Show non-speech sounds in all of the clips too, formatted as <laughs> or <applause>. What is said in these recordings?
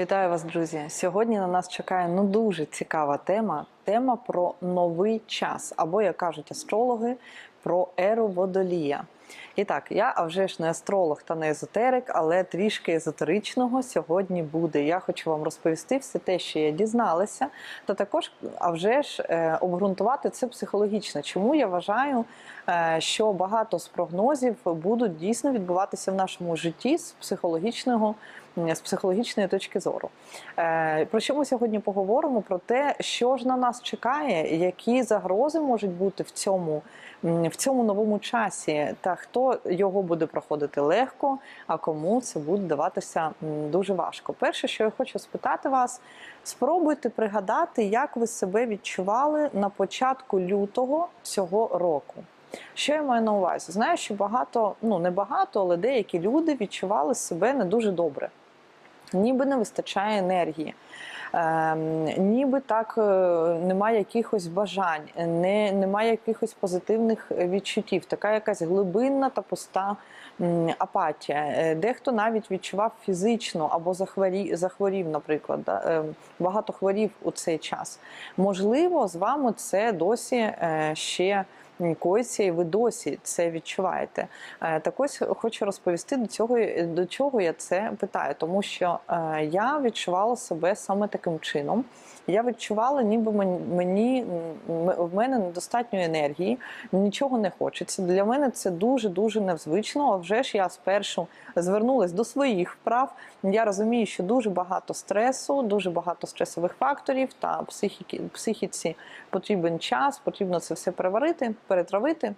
Вітаю вас, друзі! Сьогодні на нас чекає ну дуже цікава тема. Тема про новий час, або як кажуть астрологи, про еру водолія. І так, я а вже ж не астролог та не езотерик, але трішки езотеричного сьогодні буде. Я хочу вам розповісти все те, що я дізналася, та також а вже ж е, обґрунтувати це психологічно. Чому я вважаю, е, що багато з прогнозів будуть дійсно відбуватися в нашому житті з психологічного. З психологічної точки зору. Е, Про що ми сьогодні поговоримо? Про те, що ж на нас чекає, які загрози можуть бути в цьому, в цьому новому часі, та хто його буде проходити легко, а кому це буде даватися дуже важко. Перше, що я хочу спитати вас, спробуйте пригадати, як ви себе відчували на початку лютого цього року. Що я маю на увазі? Знаю, що багато, ну не багато, але деякі люди відчували себе не дуже добре. Ніби не вистачає енергії, ніби так е, немає якихось бажань, не, немає якихось позитивних відчуттів, така якась глибинна та пуста апатія. Е, Дехто навіть відчував фізично або захворів, захворів наприклад, е, багато хворів у цей час. Можливо, з вами це досі е, ще коїться, і ви досі це відчуваєте. Е, Так ось хочу розповісти до цього, до чого я це питаю, тому що е, я відчувала себе саме таким чином. Я відчувала, ніби мені, в мене недостатньо енергії, нічого не хочеться. Для мене це дуже дуже незвично. А вже ж я спершу звернулася до своїх вправ. Я розумію, що дуже багато стресу, дуже багато стресових факторів та психіки, психіці потрібен час, потрібно це все переварити, перетравити.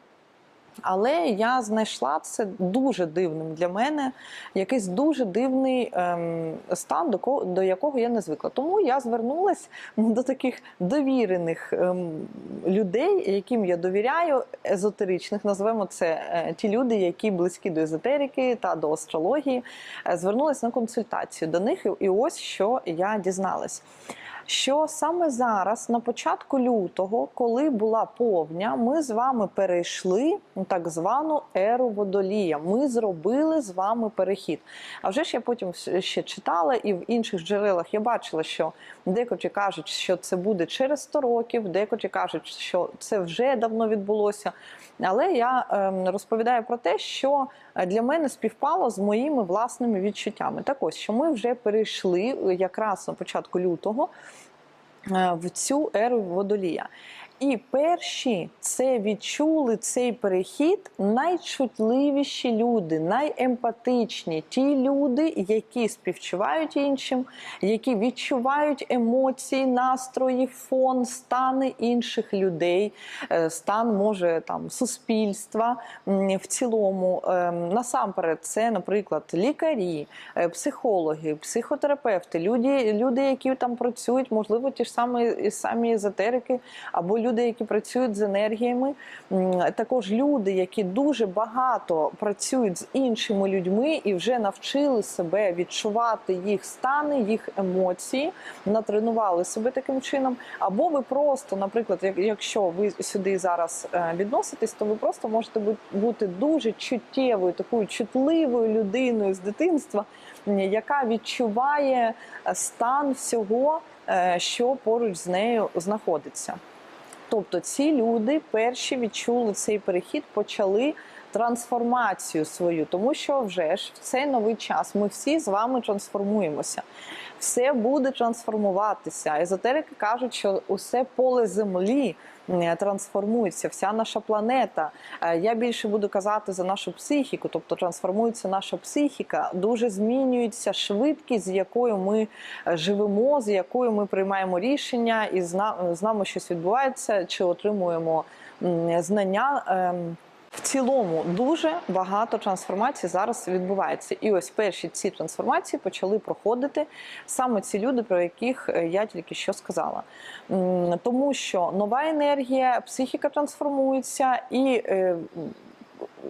Але я знайшла це дуже дивним для мене, якийсь дуже дивний ем, стан, до, ко- до якого я не звикла. Тому я звернулася до таких довірених ем, людей, яким я довіряю, езотеричних, назвемо це е, ті люди, які близькі до езотерики та до астрології. Е, звернулася на консультацію до них, і ось що я дізналась що саме зараз, на початку лютого, коли була повня, ми з вами перейшли у так звану еру водолія. Ми зробили з вами перехід. А вже ж я потім ще читала, і в інших джерелах я бачила, що декотрі кажуть, що це буде через 100 років, декотрі кажуть, що це вже давно відбулося. Але я ем, розповідаю про те, що для мене співпало з моїми власними відчуттями. Так ось, що ми вже перейшли е, якраз на початку лютого е, в цю еру водолія. І перші це відчули цей перехід найчутливіші люди, найемпатичні, ті люди, які співчувають іншим, які відчувають емоції, настрої, фон, стани інших людей, е, стан може там суспільства в цілому. Ем, Насамперед, це, наприклад, лікарі, е, психологи, психотерапевти, люди, люди, які там працюють, можливо, ті ж самі, самі езотерики, або люди, які працюють з енергіями, також люди, які дуже багато працюють з іншими людьми і вже навчили себе відчувати їх стани, їх емоції, натренували себе таким чином. Або ви просто, наприклад, якщо ви сюди зараз е, відноситесь, то ви просто можете бути дуже чуттєвою, такою чутливою людиною з дитинства, яка відчуває е, стан всього, е, що поруч з нею знаходиться. Тобто ці люди перші відчули цей перехід, почали трансформацію свою, тому що вже ж в цей новий час ми всі з вами трансформуємося. Все буде трансформуватися. Езотерики кажуть, що усе поле землі трансформується, вся наша планета. Е, Я більше буду казати за нашу психіку, тобто трансформується наша психіка, дуже змінюється швидкість, з якою ми е, живемо, з якою ми приймаємо рішення, і з нами щось відбувається, чи отримуємо знання. В цілому дуже багато трансформацій зараз відбувається. І ось перші ці трансформації почали проходити саме ці люди, про яких е, я тільки що сказала. Тому що нова енергія, психіка трансформується і.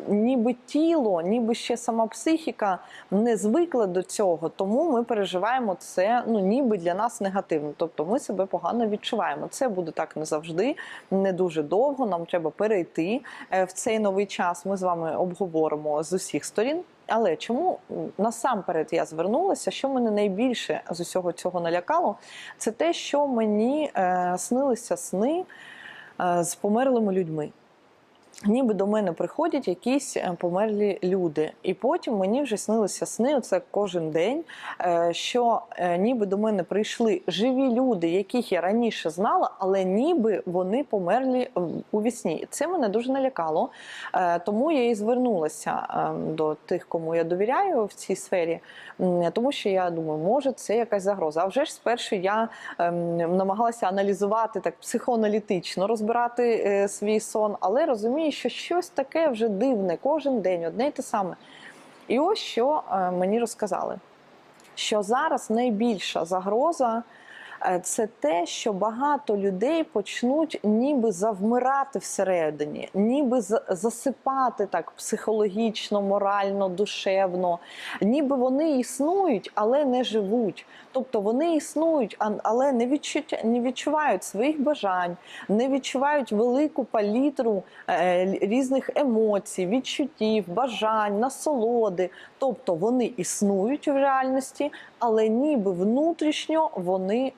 Ніби тіло, ніби ще сама психіка не звикла до цього, тому ми переживаємо це ну, ніби для нас негативно. Тобто ми себе погано відчуваємо. Це буде так не завжди, не дуже довго. Нам треба перейти е, в цей новий час. Ми з вами обговоримо з усіх сторін. Але чому насамперед я звернулася? Що мене найбільше з усього цього налякало, це те, що мені е, снилися сни е, з померлими людьми. Ніби до мене приходять якісь е, померлі люди, і потім мені вже снилися сни. Це кожен день. е, Що е, ніби до мене прийшли живі люди, яких я раніше знала, але ніби вони померлі у вісні. Це мене дуже налякало. Тому я і звернулася до тих, кому я довіряю в цій сфері, тому що я думаю, може це якась загроза. А вже ж спершу я ем, намагалася аналізувати так психоаналітично, розбирати свій сон, але розумію, що щось таке вже дивне кожен день, одне й те саме. І ось що е, мені розказали: що зараз найбільша загроза. Е, Це те, що багато людей почнуть ніби завмирати всередині, ніби засипати так психологічно, морально, душевно, ніби вони існують, але не живуть. Тобто вони існують, але не, відчуття, не відчувають своїх бажань, не відчувають велику палітру е, різних емоцій, відчуттів, бажань, насолоди. Тобто вони існують в реальності, але ніби внутрішньо вони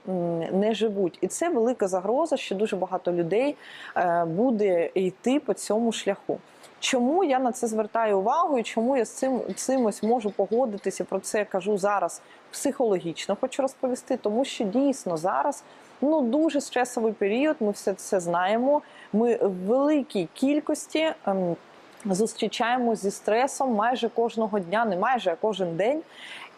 не живуть. І це велика загроза, що дуже багато людей е, буде йти по цьому шляху. Чому я на це звертаю увагу і чому я з цим, цим можу погодитися? Про це кажу зараз психологічно, хочу розповісти, тому що дійсно зараз ну дуже стресовий період. Ми все це знаємо. Ми в великій кількості. ем, Зустрічаємося зі стресом майже кожного дня, не майже а кожен день.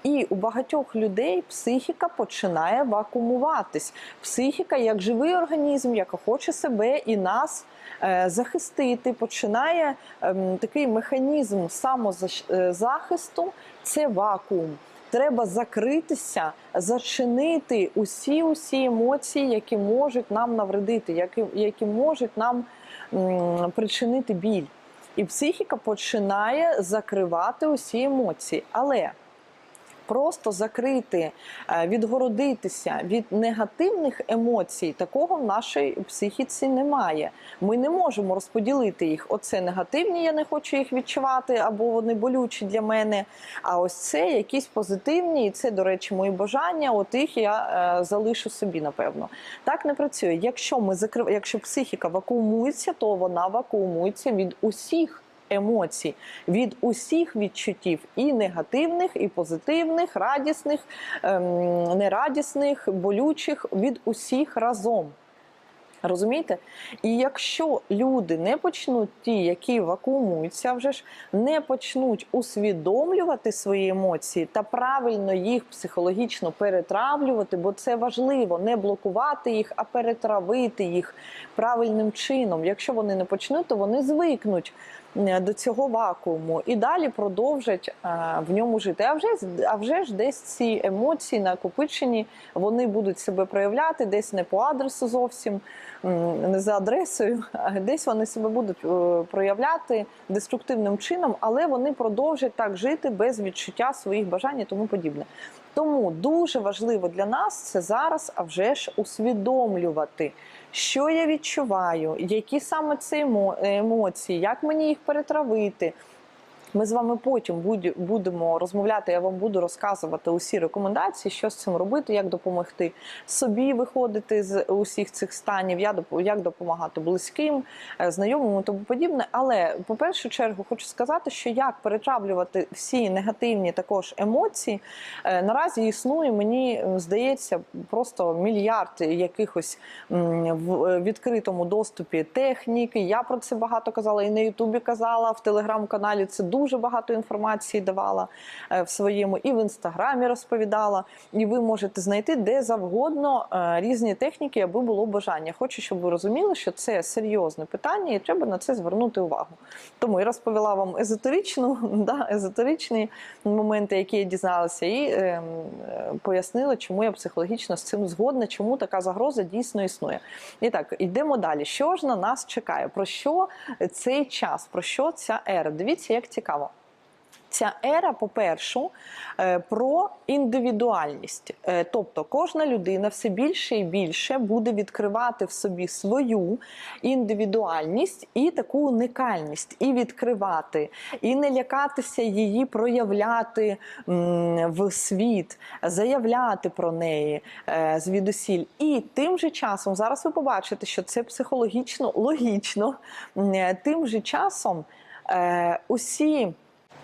І у багатьох людей психіка починає вакуумуватись. Психіка, як живий організм, яка хоче себе і нас е, захистити, починає ем, такий механізм самозахисту це вакуум. Треба закритися, зачинити усі усі емоції, які можуть нам навредити, які, які можуть нам м, причинити біль. І психіка починає закривати усі емоції. Але просто закрити, е, відгородитися від негативних емоцій, такого в нашій психіці немає. Ми не можемо розподілити їх. Оце негативні, я не хочу їх відчувати, або вони болючі для мене. А ось це якісь позитивні, і це, до речі, мої бажання. От їх я е, залишу собі, напевно. Так не працює. Якщо ми закрив... якщо психіка вакуумується, то вона вакуумується від усіх. Емоцій від усіх відчуттів, і негативних, і позитивних, радісних, ем, нерадісних, болючих, від усіх разом. Розумієте? І якщо люди не почнуть ті, які вакуумуються, вже ж не почнуть усвідомлювати свої емоції та правильно їх психологічно перетравлювати, бо це важливо не блокувати їх, а перетравити їх правильним чином. Якщо вони не почнуть, то вони звикнуть до цього вакууму і далі продовжать е, в ньому жити. А вже а вже ж десь ці емоції накопичені, вони будуть себе проявляти десь не по адресу зовсім, не за адресою, а десь вони себе будуть е, проявляти деструктивним чином, але вони продовжать так жити без відчуття своїх бажань і тому подібне. Тому дуже важливо для нас це зараз, а вже ж усвідомлювати, що я відчуваю, які саме це емоції, як мені їх перетравити. Ми з вами потім будемо розмовляти. Я вам буду розказувати усі рекомендації, що з цим робити, як допомогти собі виходити з усіх цих станів, як допомагати близьким, е, знайомим і тому подібне. Але по першу чергу хочу сказати, що як перетравлювати всі негативні також емоції, е, наразі існує, мені здається, просто мільярд якихось в е, відкритому доступі техніки. Я про це багато казала і на Ютубі казала, в телеграм-каналі це дуже багато інформації давала е, в своєму, і в інстаграмі розповідала. І ви можете знайти де завгодно е, різні техніки, аби було бажання. Хочу, щоб ви розуміли, що це серйозне питання, і треба на це звернути увагу. Тому я розповіла вам езотеричну, <laughs> да, езотеричні моменти, які я дізналася, і е, е, пояснила, чому я психологічно з цим згодна, чому така загроза дійсно існує. І так, йдемо далі. Що ж на нас чекає? Про що цей час? Про що ця ера? Дивіться, як цікаво. Ця ера, по-перше, е, про індивідуальність. Е, Тобто кожна людина все більше і більше буде відкривати в собі свою індивідуальність і таку уникальність, і відкривати, і не лякатися її проявляти в світ, заявляти про неї е, звідусіль. І тим же часом, зараз ви побачите, що це психологічно логічно, тим же часом усі.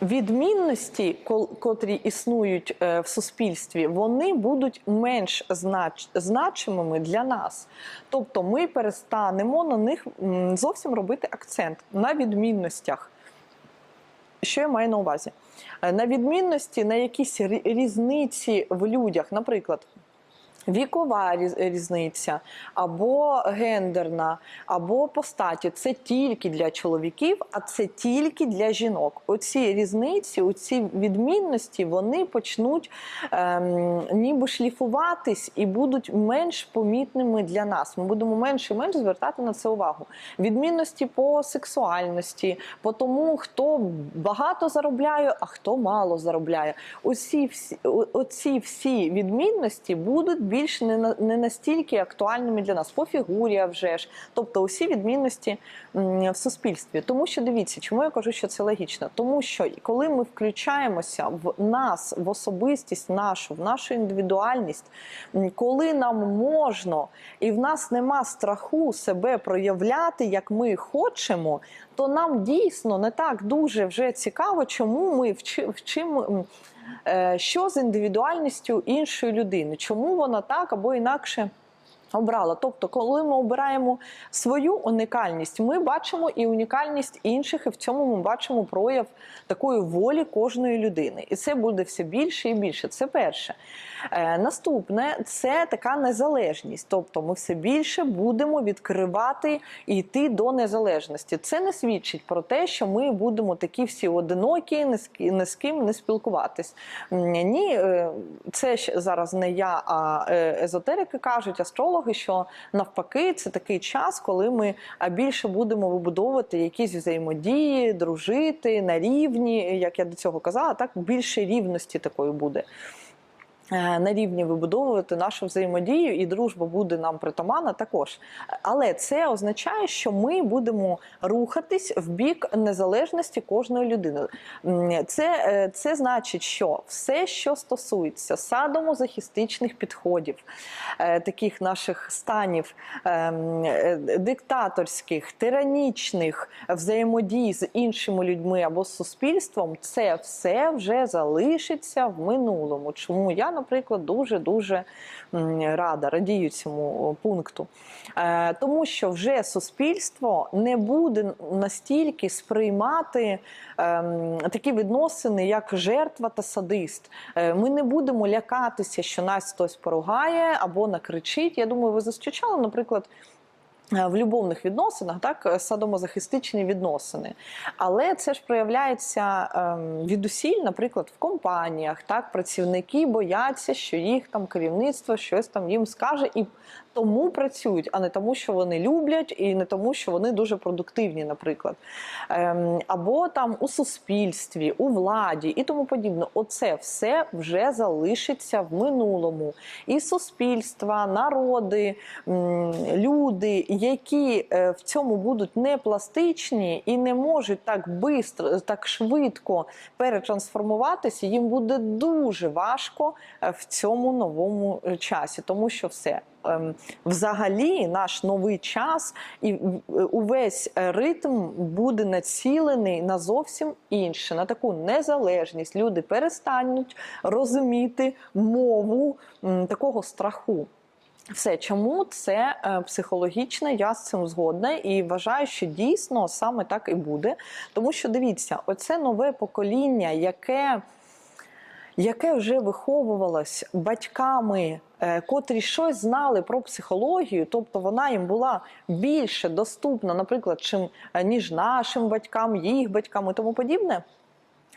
Відмінності, котрі існують е, в суспільстві, вони будуть менш знач- значимими для нас. Тобто ми перестанемо на них зовсім робити акцент на відмінностях. Що я маю на увазі? Е, На відмінності, на якісь різниці в людях, наприклад. Вікова різ- різниця, або гендерна, або по статі це тільки для чоловіків, а це тільки для жінок. Оці різниці, оці відмінності, вони почнуть ем, ніби шліфуватись і будуть менш помітними для нас. Ми будемо менш і менш звертати на це увагу. Відмінності по сексуальності, по тому, хто багато заробляє, а хто мало заробляє. Оці всі, оці всі відмінності будуть більш не, не настільки актуальними для нас по фігурі, а вже ж. Тобто усі відмінності в суспільстві. Тому що дивіться, чому я кажу, що це логічно? Тому що коли ми включаємося в нас, в особистість нашу, в нашу індивідуальність, коли нам можна і в нас нема страху себе проявляти, як ми хочемо, то нам дійсно не так дуже вже цікаво, чому ми вчи, вчимо. Е, Що з індивідуальністю іншої людини? Чому вона так або інакше обрала? Тобто, коли ми обираємо свою унікальність, ми бачимо і унікальність інших, і в цьому ми бачимо прояв такої волі кожної людини. І це буде все більше і більше. Це перше. Е, Наступне це така незалежність. Тобто, ми все більше будемо відкривати і йти до незалежності. Це не свідчить про те, що ми будемо такі всі одинокі, ні з ким не спілкуватись. Ні, е, це зараз не я, а е, езотерики кажуть, астрологи, що навпаки, це такий час, коли ми більше будемо вибудовувати якісь взаємодії, дружити на рівні, як я до цього казала, так більше рівності такої буде. Е, На рівні вибудовувати нашу взаємодію, і дружба буде нам притаманна також. Але це означає, що ми будемо рухатись в бік незалежності кожної людини. Це, е, це значить, що все, що стосується садомозахистичних підходів, е, таких наших станів ем, диктаторських, тиранічних взаємодій з іншими людьми або з суспільством, це все вже залишиться в минулому. Чому я, наприклад, дуже дуже рада, радію цьому пункту. Е, Тому що вже суспільство не буде настільки сприймати ем, такі відносини, як жертва та садист. Е, Ми не будемо лякатися, що нас хтось поругає або накричить. Я думаю, ви зустрічали, наприклад. Е, В любовних відносинах, так, е, садомозахистичні відносини. Але це ж проявляється ем, відусіль, наприклад, в компаніях. Так, працівники бояться, що їх там керівництво щось там їм скаже, і тому працюють, а не тому, що вони люблять, і не тому, що вони дуже продуктивні, наприклад. Ем, або там у суспільстві, у владі і тому подібне. Оце все вже залишиться в минулому. І суспільства, народи, люди, які е, в цьому будуть не пластичні і не можуть так бистро, так швидко перетрансформуватися, їм буде дуже важко е, в цьому новому е, часі, тому що все. ем, Взагалі, наш новий час і увесь ритм буде націлений на зовсім інше, на таку незалежність. Люди перестануть розуміти мову такого страху. Все, чому це е, психологічно, я з цим згодна і вважаю, що дійсно саме так і буде. Тому що дивіться, оце нове покоління, яке, яке вже виховувалось батьками, е, котрі щось знали про психологію, тобто вона їм була більше доступна, наприклад, чим е, ніж нашим батькам, їх батькам і тому подібне.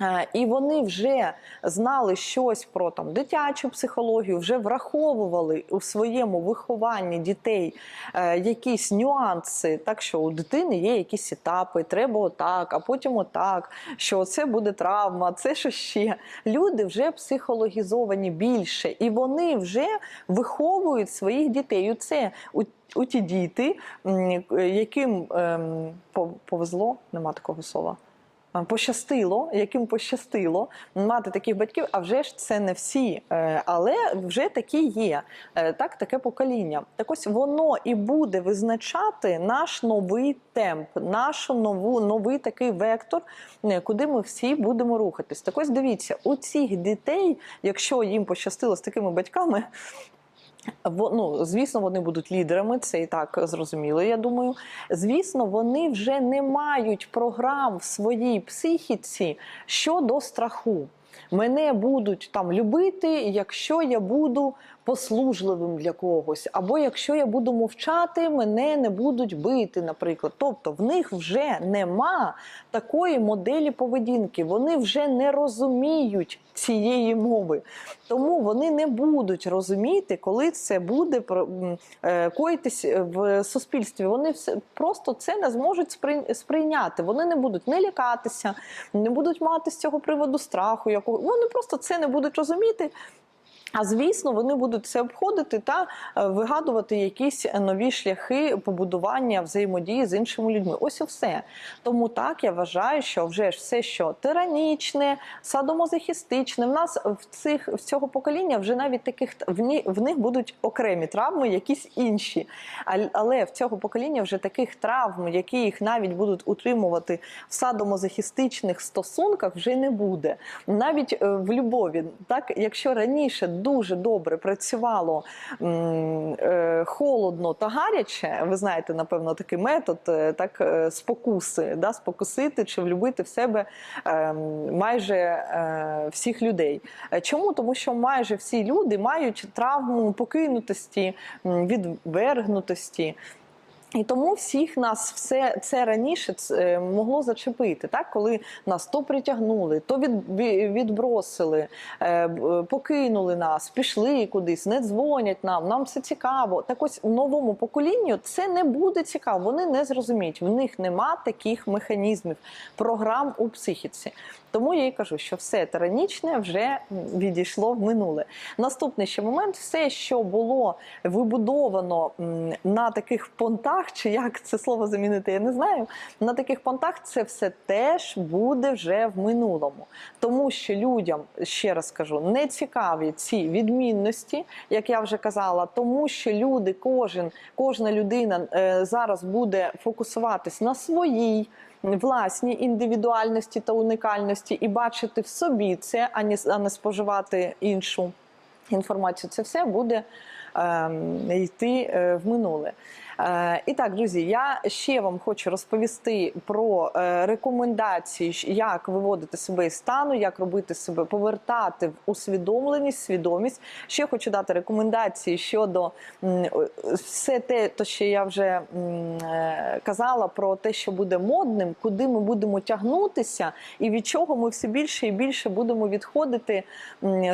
Е, І вони вже знали щось про там дитячу психологію, вже враховували у своєму вихованні дітей е, якісь нюанси, так що у дитини є якісь етапи, треба отак, а потім отак, що це буде травма, це що ще. Люди вже психологізовані більше, і вони вже виховують своїх дітей. І Це у, у ті діти, яким по- повезло, нема такого слова. А, Пощастило, яким пощастило мати таких батьків, а вже ж це не всі, е, але вже такі є. Е, Так, таке покоління. Так ось воно і буде визначати наш новий темп, наш нову, новий такий вектор, е, куди ми всі будемо рухатись. Так ось дивіться, у цих дітей, якщо їм пощастило з такими батьками, ну, звісно, вони будуть лідерами, це і так зрозуміло, я думаю. Звісно, вони вже не мають програм в своїй психіці щодо страху. Мене будуть там любити, якщо я буду послужливим для когось, або якщо я буду мовчати, мене не будуть бити, наприклад. Тобто в них вже нема такої моделі поведінки. Вони вже не розуміють цієї мови. Тому вони не будуть розуміти, коли це буде е, коїтись в суспільстві. Вони все просто це не зможуть сприйняти. Вони не будуть не лякатися, не будуть мати з цього приводу страху. Якого вони просто це не будуть розуміти. А звісно, вони будуть це обходити та е, вигадувати якісь нові шляхи побудування взаємодії з іншими людьми. Ось і все. Тому так я вважаю, що вже ж все, що тиранічне, садомазохістичне, в нас в цих в цього покоління вже навіть таких в, ні, в них будуть окремі травми, якісь інші. Але в цього покоління вже таких травм, які їх навіть будуть утримувати в садомазохістичних стосунках, вже не буде. Навіть е, в любові, так якщо раніше дуже добре працювало е, холодно та гаряче, ви знаєте, напевно, такий метод, е, так е, спокуси, да, спокусити чи влюбити в себе майже всіх людей. Чому? Тому що майже всі люди мають травму покинутості, відвергнутості. І тому всіх нас все це раніше могло зачепити, так коли нас то притягнули, то від, відбросили, е, покинули нас, пішли кудись, не дзвонять нам. Нам це цікаво. Так ось новому поколінню це не буде цікаво. Вони не зрозуміють. В них нема таких механізмів, програм у психіці. Тому я і кажу, що все тиранічне вже відійшло в минуле. Наступний ще момент: все, що було вибудовано на таких понтах, чи як це слово замінити, я не знаю. На таких понтах це все теж буде вже в минулому. Тому що людям, ще раз кажу, не цікаві ці відмінності, як я вже казала, тому що люди, кожен, кожна людина е, зараз буде фокусуватись на своїй власній індивідуальності та унікальності і бачити в собі це, а не, споживати іншу інформацію. Це все буде ем, йти е, в минуле. Е, і так, друзі, я ще вам хочу розповісти про е, рекомендації, як виводити себе із стану, як робити себе, повертати в усвідомленість, свідомість. Ще хочу дати рекомендації щодо все те, то що я вже е, казала про те, що буде модним, куди ми будемо тягнутися, і від чого ми все більше і більше будемо відходити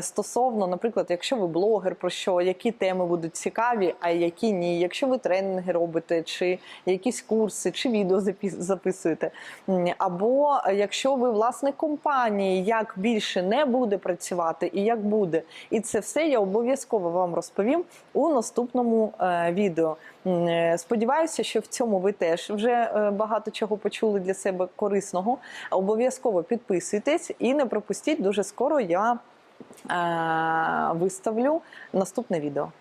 стосовно, наприклад, якщо ви блогер, про що які теми будуть цікаві, а які ні, якщо ви тренінги робите, чи якісь курси, чи відео записуєте. Або е, якщо ви власник компанії, як більше не буде працювати і як буде. І це все я обов'язково вам розповім у наступному е, відео. Е, Сподіваюся, що в цьому ви теж вже багато чого почули для себе корисного. Обов'язково підписуйтесь і не пропустіть дуже скоро я виставлю наступне відео.